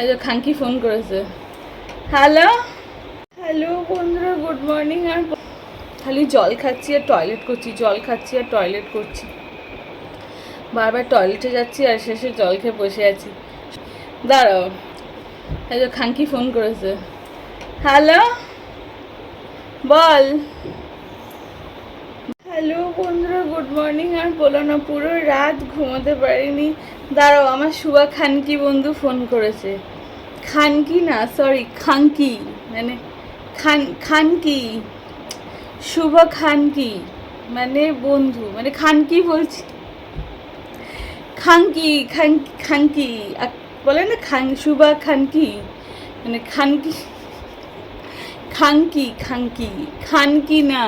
এই যে খাঙ্কি ফোন করেছে। হ্যালো? হ্যালো বন্ধুরা গুড মর্নিং। আর খালি জল খাচ্ছি আর টয়লেট করছি জল খাচ্ছি আর টয়লেট করছি। বারবার টয়লেটে যাচ্ছি আর শেষে জল খেয়ে বসে আছি। দাঁড়াও। এই যে খাঙ্কি ফোন করেছে। হ্যালো? বল। হ্যালো বন্ধুরা গুড মর্নিং আর বলো না, পুরো রাত ঘুমোতে পারিনি। দাঁড়াও, আমার শুভা খানকি বন্ধু ফোন করেছে। খানকি না সরি খানকি মানে খান, খানকি, শুভ খানকি মানে বন্ধু মানে খানকি বলছি। খানকি, খান, খানকি বলে না, খান, শুভা খানকি মানে খানকি খানকি খানকি খানকি না।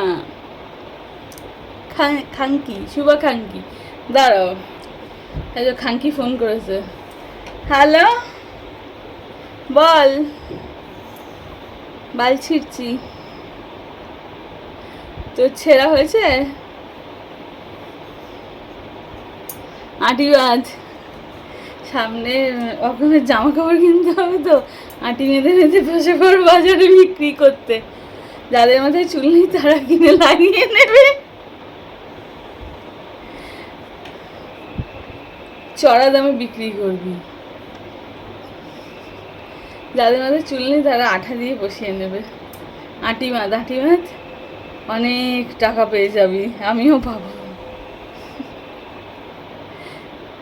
খানকি, শুভা খানকি। দাঁড়াও, এই যে খানকি ফোন করেছে। হ্যালো বল। বাল ছিঁড়ছি। তোর ছেঁড়া হয়েছে? আটি বাজ সামনে রকমের জামা কাপড় কিনতে হবে তো। আটি মেঁধে মেঁধে বসে পড় বাজারে বিক্রি করতে। যাদের মাথায় চুল নেই তারা কিনে লাগিয়ে নেবে। চড়া দামে বিক্রি করবি। যাদের মাথায় চুল নেই তারা আঠা দিয়ে বসিয়ে নেবে। আটি মাদ আটি মাদ অনেক টাকা পেয়ে যাবি, আমিও পাবো।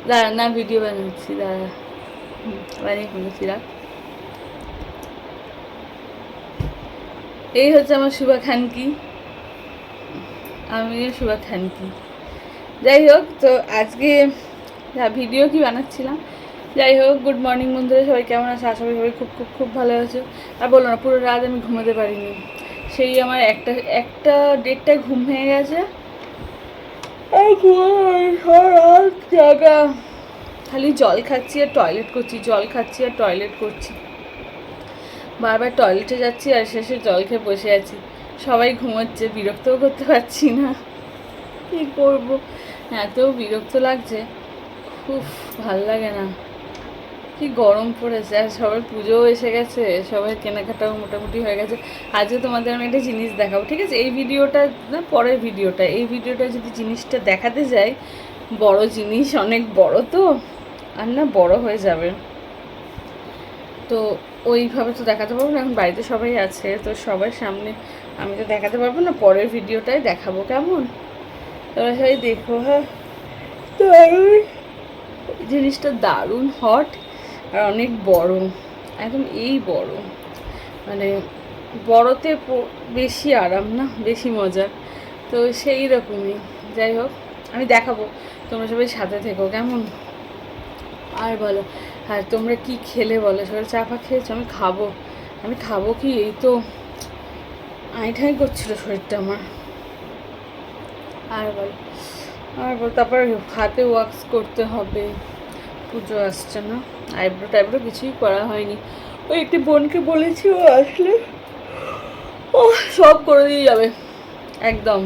দাঁড়া, না ভিডিও বানাচ্ছি, দাঁড়া। বানিয়ে ফেলেছি, রাখ। এই হচ্ছে আমার শুভা খানকি। আমিও শুভা খানকি। যাই হোক, তো আজকে যা ভিডিও কি বানাচ্ছিলাম? যাই হোক গুড মর্নিং বন্ধুরা সবাই কেমন আছে? আশা করি সবাই খুব খুব খুব ভালো আছে। আর বলো না পুরো রাত আমি ঘুমোতে পারিনি। সেই আমার একটা একটা ডেটটায় ঘুম হয়ে গেছে। রাত খালি জল খাচ্ছি আর টয়লেট করছি জল খাচ্ছি আর টয়লেট করছি। বারবার টয়লেটে যাচ্ছি আর শেষে জল খেয়ে বসে আছি। সবাই ঘুমোচ্ছে বিরক্তও করতে পারছি না। কী করব? এত বিরক্ত লাগছে। খুব ভালো লাগে না। কি গরম পড়েছে, আর সবার পুজোও এসে গেছে, সবাই কেনাকাটাও মোটামুটি হয়ে গেছে। আজকে তোমাদের আমি একটা জিনিস দেখাবো, ঠিক আছে? এই ভিডিওটা না, পরের ভিডিওটা, এই ভিডিওটা যদি জিনিসটা দেখাতে যাই, বড় জিনিস, অনেক বড় তো, আর না বড় হয়ে যাবে। তো ওইভাবে তো দেখাতে পারব না, এখন বাড়িতে সবাই আছে, তো সবার সামনে আমি তো দেখাতে পারব না, পরের ভিডিওটাই দেখাবো, কেমন? তোমরা সবাই দেখো হ্যাঁ। তো জিনিসটা দারুণ হট আর অনেক বড়। একদম এই বড়। মানে বড়তে বেশি আরাম না? বেশি মজা তো সেই রকমই। যাই হোক, আমি দেখাবো। তোমরা সবাই সাথে থেকো, কেমন? আর বলো, আর তোমরা কি খেলে বলো? সবাই চা ফা খেয়েছো? আমি খাব। আমি খাব কি? এই তো আইঠাই করছিল শরীরটা আমার। আর বল। আর তারপর হাতে ওয়াক্স করতে হবে। পুজো আসছে না। আইব্রো টাইব্রো কিছুই করা হয়নি। ওই একটি বোনকে বলেছি, ও আসলে ও সব করে দিয়ে যাবে। একদম।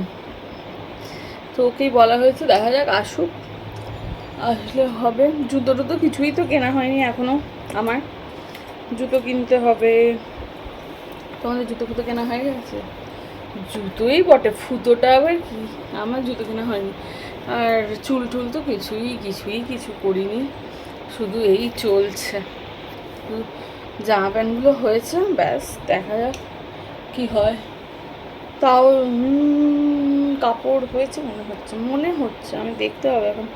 তো ওকেই বলা হয়েছে, দেখা যাক, আসুক। আসলে হবে। জুতো টুতো কিছুই তো কেনা হয়নি এখনও আমার। জুতো কিনতে হবে। তোমাদের জুতো ফুতো কেনা হয়ে গেছে? জুতোই বটে। ফুতোটা আবার কি? আমার জুতো কেনা হয়নি। আর চুল টুল তো কিছুই কিছুই কিছু করিনি। শুধু এই চলছে। জামা প্যান্টগুলো হয়েছে, ব্যাস, দেখা যাক কি হয়। তাও কাপড় হয়েছে মনে হচ্ছে মনে হচ্ছে, আমি দেখতে হবে এখন।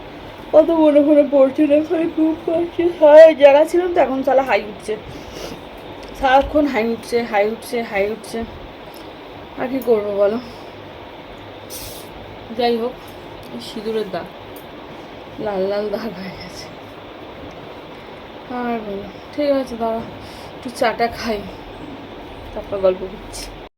অত মনে মনে পড়ছে না খালি খুব পাচ্ছে হয় জায়গা ছিলাম তো, এখন তাহলে হাই উঠছে। সারাক্ষণ হাই উঠছে হাই উঠছে হাই উঠছে। আর কি করব বলো? যাই হোক। সিঁদুরের দাগ। লাল লাল দাগ হয়ে গেছে। আর ঠিক আছে, দাঁড়া। একটু চাটা খাই। তারপর গল্প করছি।